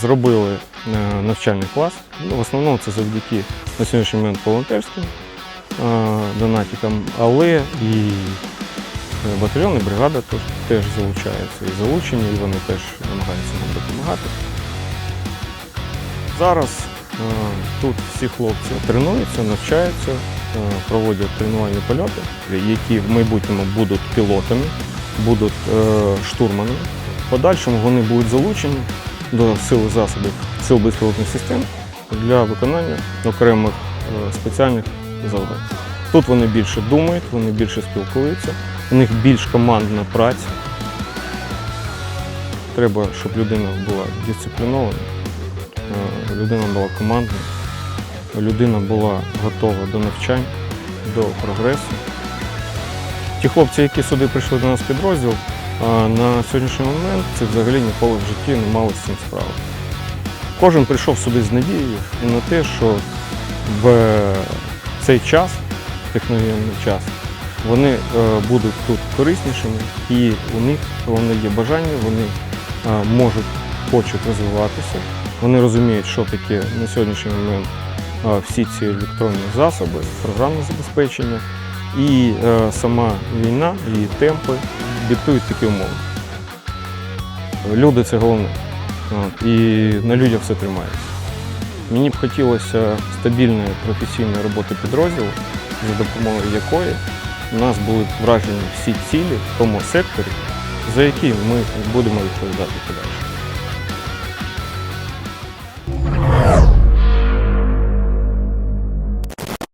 Зробили е, навчальний клас. Ну, в основному це завдяки на сьогоднішній момент волонтерським е, донатикам, але і е, батальйон, і бригада теж, залучаються і залучені, і вони теж намагаються нам допомагати. Зараз тут всі хлопці тренуються, навчаються, проводять тренувальні польоти, які в майбутньому будуть пілотами, будуть штурманами. В подальшому вони будуть залучені до сил і засобів сил безпілотних систем для виконання окремих е, спеціальних завдань. Тут вони більше думають, вони більше спілкуються, у них більш командна праця. Треба, щоб людина була дисциплінована, е, людина була командна, людина була готова до навчань, до прогресу. Ті хлопці, які сюди прийшли до нас в підрозділ, а на сьогоднішній момент це взагалі ніколи в житті не мали з цим справи. Кожен прийшов сюди з надією і на те, що в цей час, техногенний час, вони е, будуть тут кориснішими і у них вони є бажання, вони е, можуть, хочуть розвиватися. Вони розуміють, що таке на сьогоднішній момент е, всі ці електронні засоби, програмне забезпечення і сама війна, її темпи диктують такі умови. Люди це головне. І на людях все тримається. Мені б хотілося стабільної професійної роботи підрозділу, за допомогою якої у нас будуть вражені всі цілі в тому секторі, за які ми будемо відповідати подальше.